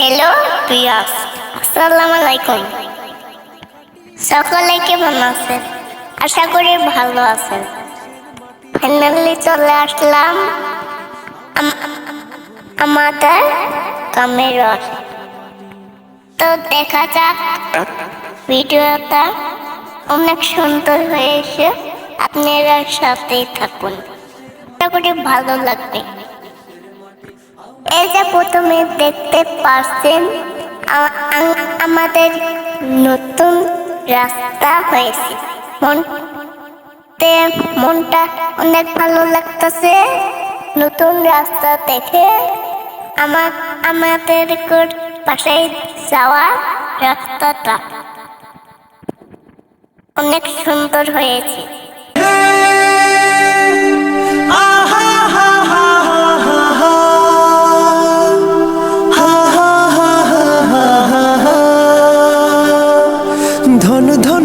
Hello পিয়াস আসসালামু আলাইকুম। সকলে কেমন আছেন? আশা করি ভালো আছেন। ফাইনালি চলে আসলাম আম- আমাদের কামের তো দেখা যাক ভিডিওটা অনেক সুন্দর হয়েছে। আপনারা সাথেই থাকুন। আশা করি ভালো লাগবে। এই যে প্রথমে দেখতে আ- আমাদের নতুন রাস্তা হয়েছে। মন তে মনটা অনেক ভালো লাগতেছে। নতুন রাস্তা দেখে আমার আমাদের পাশে যাওয়া রাস্তাটা অনেক সুন্দর হয়েছে।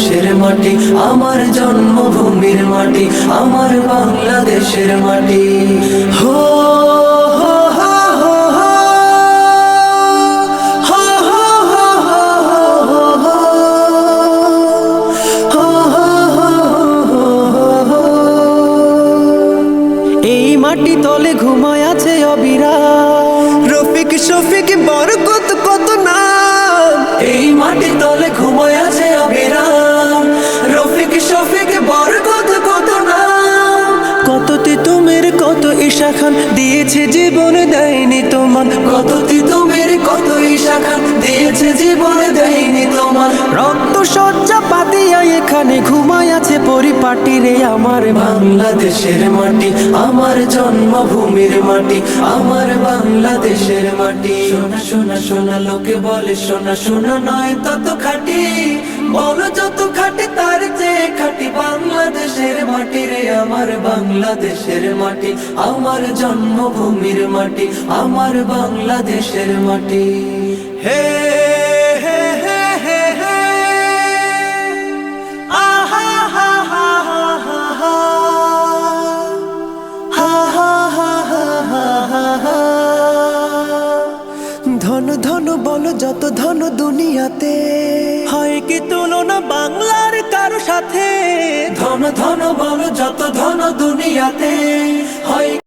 দেশের মাটি আমার জন্মভূমির মাটি আমার বাংলাদেশের মাটি হো এই মাটি তলে ঘুমায় আছে অবিরা রফিক শফিক বরকত কত না এই মাটি তলে ঘুমায় আছে ঈশা খান দিয়েছে জীবন দেয়নি তোমার। কত তিতুমের কত ঈশা খান দিয়েছে জীবন দেয়নি তোমার। রক্ত সজ্জা পাতিয়া এখানে ঘুমায় আছে পরিপাটি রে আমার বাংলাদেশের মাটি আমার জন্মভূমির মাটি আমার বাংলাদেশের মাটি। সোনা সোনা সোনা লোকে বলে সোনা সোনা নয় তত খাটি। বলো যত খাটি মাটি রে আমার বাংলাদেশের মাটি, আমার জন্মভূমির মাটি, আমার বাংলাদেশের মাটি। হে ধন ধন, বল যত ধন দুনিয়াতে, হয় কি তুলনা বাংলার কারও সাথে? ধন বল যত ধন দুনিয়াতে হয়।